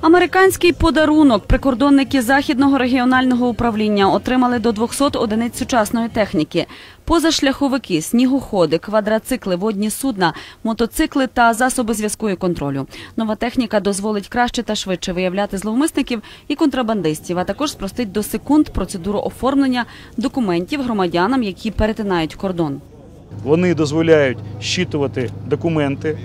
Американський подарунок прикордонники західного регіонального управління отримали до 200 одиниць сучасної техніки. Позашляховики, снігоходи, квадроцикли, водні судна, мотоцикли та засоби зв'язку і контролю. Нова техніка дозволить краще та швидше виявляти зловмисників і контрабандистів, а також спростить до секунд процедуру оформлення документів громадянам, які перетинають кордон. Вони дозволяють щитувати документи,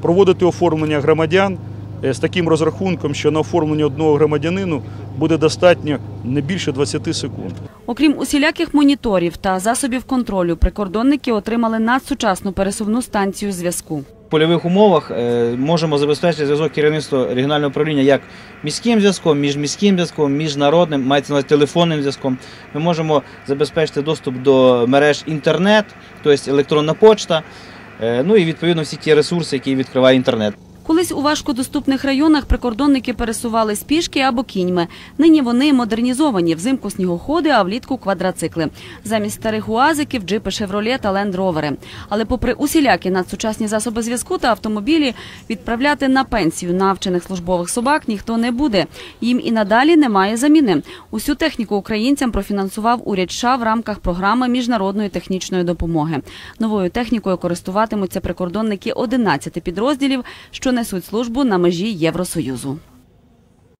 проводити оформлення громадян з таким розрахунком, що на оформлення одного громадянину буде достатньо не більше 20 секунд. Окрім усіляких моніторів та засобів контролю, прикордонники отримали надсучасну пересувну станцію зв'язку. В польових умовах е, можемо забезпечити зв'язок керівництва регіонального управління як міським зв'язком, міжміським зв'язком, міжнародним, мається на телефонним зв'язком. Ми можемо забезпечити доступ до мереж інтернет, тобто електронна почта, е, ну і відповідно всі ті ресурси, які відкриває інтернет. Колись у важкодоступних районах прикордонники пересувались пішки або кіньми. Нині вони модернізовані взимку снігоходи, а влітку квадроцикли. Замість старих уазиків джипи «Шевроле» та «Лендровери». Але попри усілякі надсучасні засоби зв'язку та автомобілі, відправляти на пенсію навчених службових собак ніхто не буде. Їм і надалі немає заміни. Усю техніку українцям профінансував уряд США в рамках програми міжнародної технічної допомоги. Новою технікою користуватимуться прикордонники 11 підрозділів, що несуть службу на межі Євросоюзу.